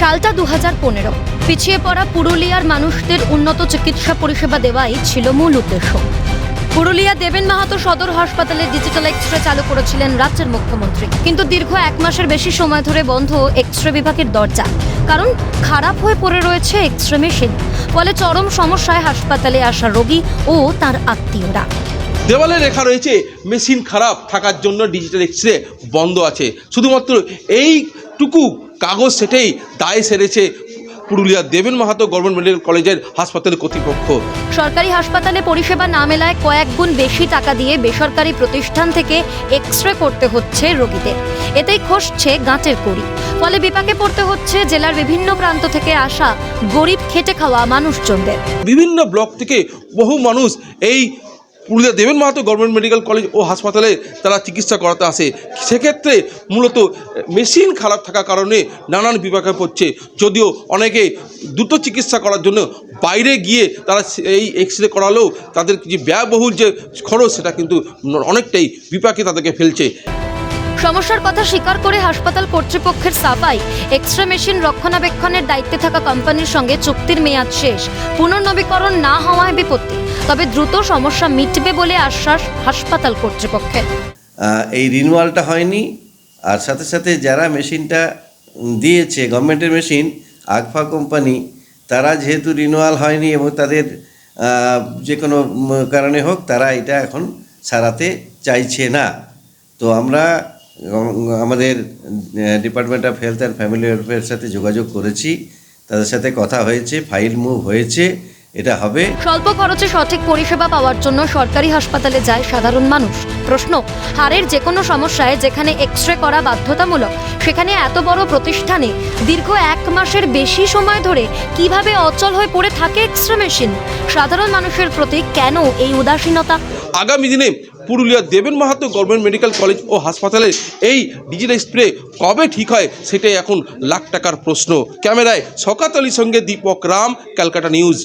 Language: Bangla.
সালটা দু হাজার পনেরো। পিছিয়ে পড়া পুরুলিয়ার মানুষদের উন্নত চিকিৎসা পরিষেবা দেওয়াই ছিল মূল উদ্দেশ্য। পুরুলিয়া দেবেন মাহাতো সদর হাসপাতালে ডিজিটাল এক্স রে চালু করেছিলেন রাজ্যের মুখ্যমন্ত্রী। কিন্তু দীর্ঘ এক মাসের বেশি সময় ধরে বন্ধ এক্স রে বিভাগের দরজা। কারণ খারাপ হয়ে পড়ে রয়েছে এক্স রে মেশিন। ফলে চরম সমস্যায় হাসপাতালে আসা রোগী ও তার আত্মীয়রা। দেওয়ালে লেখা রয়েছে, মেশিন খারাপ থাকার জন্য ডিজিটাল এক্স রে বন্ধ আছে। শুধুমাত্র এইটুকু কাগজ সেটেই দায় সেরেছে পুরুলিয়ার দেবেন মাহাতো গভর্নমেন্ট মেডিকেল কলেজের হাসপাতাল কর্তৃপক্ষ। সরকারি হাসপাতালে পরিষেবা না মেলায় কয়েক গুণ বেশি টাকা দিয়ে বেসরকারি প্রতিষ্ঠান থেকে এক্স রে করতে হচ্ছে রোগীদের। এতেই খসছে গাঁটের কড়ি। ফলে বিপাকে পড়তে হচ্ছে জেলার বিভিন্ন প্রান্ত থেকে আসা গরিব খেটে খাওয়া মানুষজনদের। বিভিন্ন ব্লক থেকে বহু মানুষ এই Purulia Deben Mahato government medical college ও হাসপাতালে তারা চিকিৎসা করাতে আসে। সেক্ষেত্রে মূলত মেশিন খারাপ থাকার কারণে নানান বিপাকে পড়ছে। যদিও অনেকে দ্রুত চিকিৎসা করার জন্য বাইরে গিয়ে তারা এই এক্স রে করালেও তাদের যে ব্যয়বহুল যে খরচ, সেটা কিন্তু অনেকটাই বিপাকে তাদেরকে ফেলছে। সমস্যার কথা স্বীকার করে হাসপাতাল কর্তৃপক্ষের সাফাই এক্স রে মেশিন রক্ষণাবেক্ষণের দায়িত্বে থাকা কোম্পানির সঙ্গে চুক্তির মেয়াদ শেষ। পুনর্নবীকরণ না হওয়ায় বিপত্তি, তবে দ্রুত সমস্যা মিটবে বলে আশ্বাস হাসপাতাল কর্তৃপক্ষের। এই রিনুয়ালটা হয়নি, আর সাথে সাথে যারা মেশিনটা দিয়েছে, গভর্নমেন্টের মেশিন আগফা কোম্পানি, তারা যেহেতু রিনুয়াল হয়নি এবং তাদের যে কোনো কারণে হোক, তারা এটা এখন সারাতে চাইছে না। তো আমরা আমাদের department of health and family ওয়েলফেয়ারের সাথে যোগাযোগ করেছি। তাদের সাথে কথা হয়েছে ফাইল মুভ হয়েছে এটা হবে। স্বল্প খরচে সঠিক পরিষেবা পাওয়ার জন্য সরকারি হাসপাতালে যায় সাধারণ মানুষ। প্রশ্ন হাড়ের যে কোনো সমস্যায় যেখানে এক্স রে করা বাধ্যতামূলক সেখানে এত বড় প্রতিষ্ঠানে দীর্ঘ এক মাসের বেশি সময় ধরে কীভাবে অচল হয়ে পড়ে থাকে এক্স রে মেশিন সাধারণ মানুষের প্রতি কেন এই উদাসীনতা? আগামী দিনে Purulia Deben Mahato government medical college ও হাসপাতালে এই ডিজিটাল স্প্রে কবে ঠিক হয় সেটাই এখন লাখ টাকার প্রশ্ন। ক্যামেরায় সকাত আলীর সঙ্গে দীপক রাম, ক্যালকাটা নিউজ।